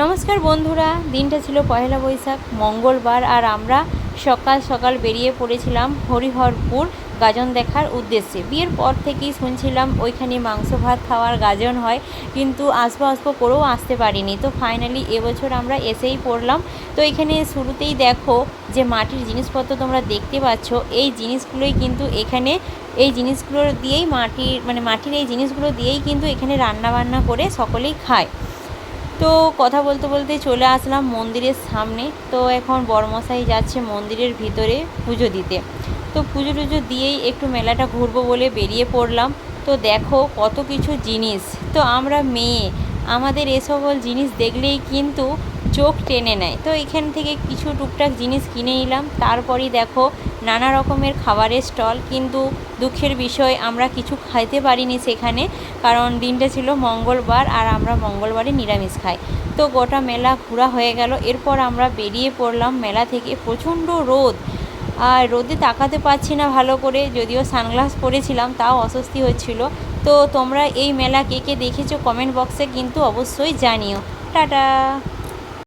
নমস্কার বন্ধুরা, দিনটা ছিল পয়লা বৈশাখ, মঙ্গলবার, আর আমরা সকাল সকাল বেরিয়ে পড়েছিলাম হরিহরপুর গাজন দেখার উদ্দেশ্যে। বিয়ের পর থেকেই শুনছিলাম ওইখানে মাংস ভাত খাওয়ার গাজন হয়, কিন্তু আসব আসব করেও আসতে পারিনি। তো ফাইনালি এবছর আমরা এসেই পড়লাম। তো এখানে শুরুতেই দেখো যে মাটির জিনিসপত্র তোমরা দেখতে পাচ্ছ, এই জিনিসগুলোই কিন্তু এখানে, এই জিনিসগুলো দিয়েই মাটির মানে মাটির এই জিনিসগুলো দিয়েই কিন্তু এখানে রান্না বান্না করে সকলেই খায়। তো কথা বলতে বলতে চলে আসলাম মন্দিরের সামনে। তো এখন বড়মশাই যাচ্ছে মন্দিরের ভিতরে পুজো দিতে। তো পুজো টুজো দিয়েই একটু মেলাটা ঘুরবো বলে বেরিয়ে পড়লাম। তো দেখো কত কিছু জিনিস। তো আমরা মেয়ে আমাদের এ সকল জিনিস দেখলেই কিন্তু চোখ টেনে নেয়। তো এখান থেকে কিছু টুকটাক জিনিস কিনে নিলাম। তারপরই দেখো নানা রকমের খাবারের স্টল, কিন্তু দুঃখের বিষয় আমরা কিছু খাইতে পারিনি সেখানে, কারণ দিনটা ছিল মঙ্গলবার আর আমরা মঙ্গলবারে নিরামিষ খাই। তো গোটা মেলা ঘোরা হয়ে গেল। এরপর আমরা বেরিয়ে পড়লাম মেলা থেকে। প্রচণ্ড রোদ। আর রোদে তাকাতে পারছি না ভালো করে, যদিও সানগ্লাস পরেছিলাম, তাও অস্বস্তি হচ্ছিল। তো তোমরা এই মেলা কে কে দেখেছ কমেন্ট বক্সে কিন্তু অবশ্যই জানিও। টাটা!